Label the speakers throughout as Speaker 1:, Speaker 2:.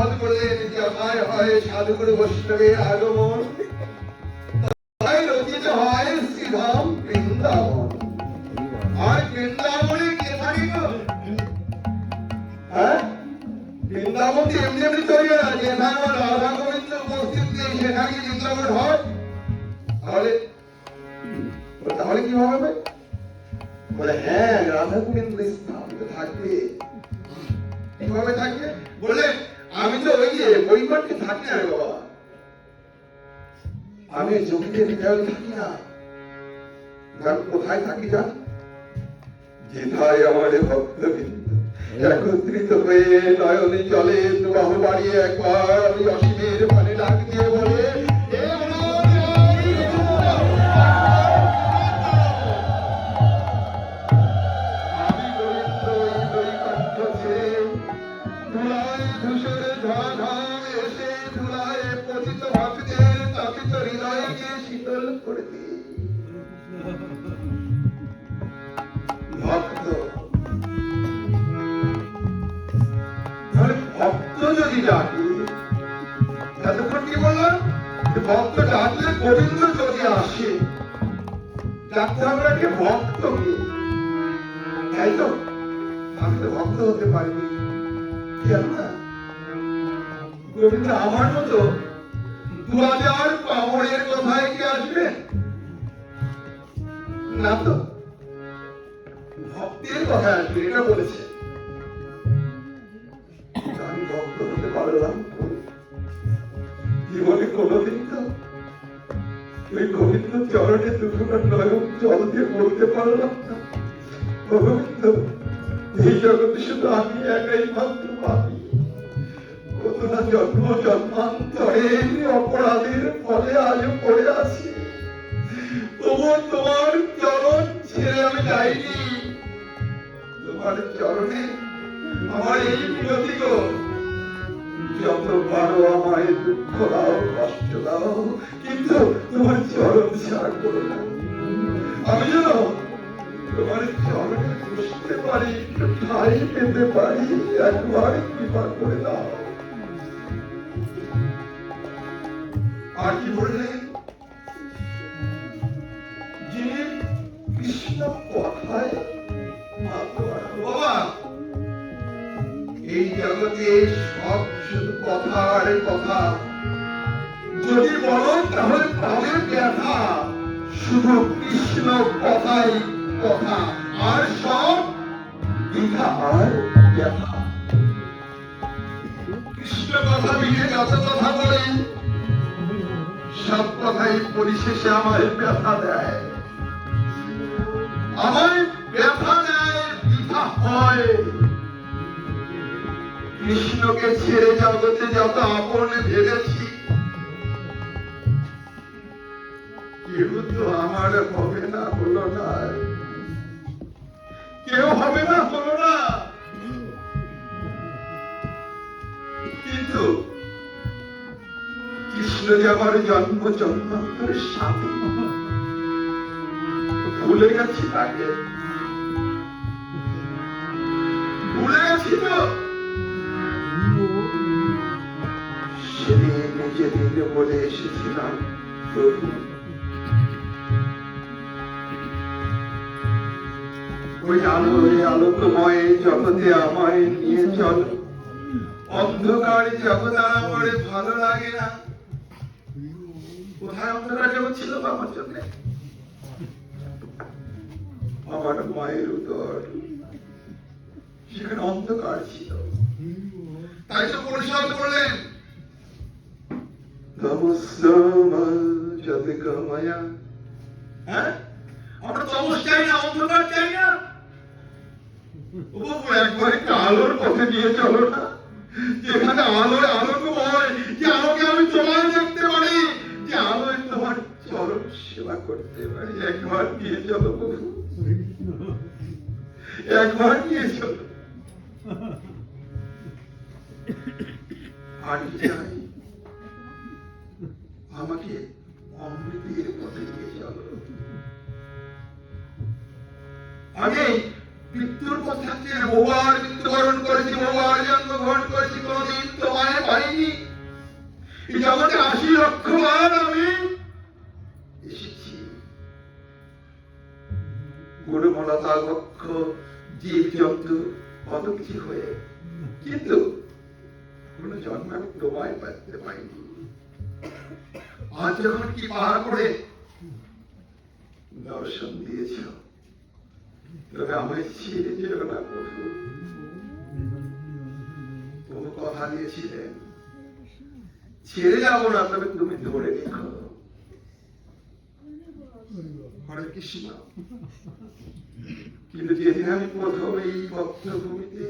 Speaker 1: মত করলেন যে আমায় হয় বৈষ্ণবের আগমন। রচিত হয় শ্রীধাম বৃন্দাবন। আর বৃন্দাবনে কে থাকে হ্যাঁ? বৃন্দাবন তো এমনি এমনি না যেখানে রাধা গোবিন্দ উপস্থিত নেই সেখানে বৃন্দাবন হয়। তাহলে তাহলে কি হবে? বলে হ্যাঁ রাধা গোবিন্দ স্থাপিত থাকবে। কীভাবে থাকবে? বলে আমি তো ওই যে পরিবারকে থাকি না বাবা। আমি জমিতে হৃদয়ে থাকি না। গান কোথায় থাকি যান যেথায় আমার ভক্তবৃন্দ। একত্রিত হয়ে নয়নে জলে বাহু বাড়িয়ে একবার অসীমের মানে ডাক দিয়ে ডাকতে হবে আগে ভক্তকে তাই তো? আমি ভক্ত হতে পারিনি। আমার মতো দু হাজার পামরের কথায় কি আসবে? না তো। ভক্তের কথা আসবে, এটা বলেছে। আমি ভক্ত হতে পারলাম? জীবনে কোনোদিন তো ওই গোবিন্দ চরণে দুটো নয়ন জল দিয়ে বলতে পারলাম গোবিন্দ, এই জগতে শুধু আমি একাই মাত্র পাবি কত না জন্ম জন্মান্তরে অপরাধের ফলে আজও পড়ে আছি। তবুও তোমার চরণ ছেড়ে আমি যাইনি। তোমার চরণে আমার এই বিরতি যত পারো আমায় দুঃখ দাও কষ্ট দাও, কিন্তু তোমার চরণ ছাড় করো না। আমি যেন তোমার চরণে বসতে পারি, ঠাই পেতে পারি, একবার কৃপা করে দাও। আর কি বললেন যে কৃষ্ণ জগতে সব শুধু কথার কথা। যদি বলো, তাহলে পাবে ব্যথা। শুধু কৃষ্ণ কথাই কথা, আর সব বৃথা আর ব্যথা। কৃষ্ণ কথা মিলে যত কথা বলে, সব কথাই পরিশেষে আমার ব্যথা দেয়। আমার ব্যথা দেয় বৃথা হয়। কৃষ্ণকে ছেড়ে জগতে যত আপন ভেবেছি, কেউ তো আমার হবে না, হলো না। কেউ হবে না, হলো না। কিন্তু কৃষ্ণ যে আমার জন্ম, জন্মান্তরের স্বামী, ভুলে গেছি তাকে। ভুলে গেছি তো। সেদিন যেদিন বলে এসেছিলাম প্রভু ওই আলোয় আলোকময় জগতে আমায় নিয়ে চলো অন্ধকার জগৎ আমার ভালো লাগে না কোথায় অন্ধকার জগৎ ছিল। আমার জন্য আমার মায়ের উদর সেখানে অন্ধকার ছিল তাই তো পরিষ্কার করলেন। যাতে কামায়া হ্যাঁ? আমরা তমস চাই না অন্ধকার চাই না। ও একবার একটু আলোর পথে নিয়ে চলো না। যেখানে আলোয় আলোকময় যে আলোকে আমি তোমায় দেখতে পারি যে আলোয় তোমার চরণ সেবা করতে পারি। একবার নিয়ে চলো প্রভু একবার নিয়ে চলো। আর চাই আমাকে অমৃতের পথে নিয়ে চলো। আমি মৃত্যুর পথে বহুবার মৃত্যুবরণ করেছি, বহুবার জন্মগ্রহণ করেছি, কোনদিন তোমায় পাইনি। জগতে আশি লক্ষ বার আমি এসেছি। গুরুমলতা লক্ষ জীব জন্তু কত কিছু হয়ে, কিন্তু কোন জন্ম আমি তোমায় পাইতে পাইনি। আজ যখন কি পাহাড় করে দর্শন দিয়েছ তবে আমায় ছেড়ে যেও না প্রভু। কথা দিয়েছিলেন? ছেড়ে যাব না, তবে তুমি ধরে রেখো। হরে কৃষ্ণ। কিন্তু যেদিন আমি প্রথম এই বক্তভূমিতে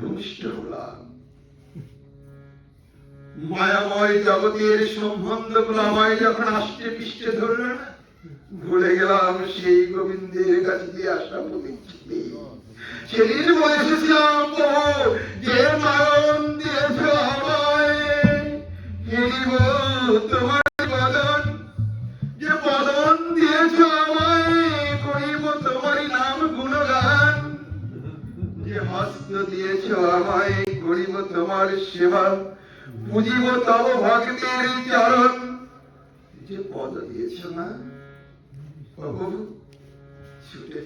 Speaker 1: ভূমিষ্ঠ হলাম মায়াময় জগতের সম্বন্ধ আমায় যখন আষ্টে পৃষ্ঠে ধরল না, ভুলে গেলাম সেই গোবিন্দের কাছে দিয়ে আসা প্রতিচ্ছবি সেদিন যে দিয়েছ আমায় তোমার বদন, যে বদন দিয়েছ আমায়, করিব নাম গুণগান। যে হস্ত দিয়েছ আমায়, করিব তোমার সেবা বুঝিব তব ভক্তের চরণ যে পদ দিয়েছ না প্রভু ছুটে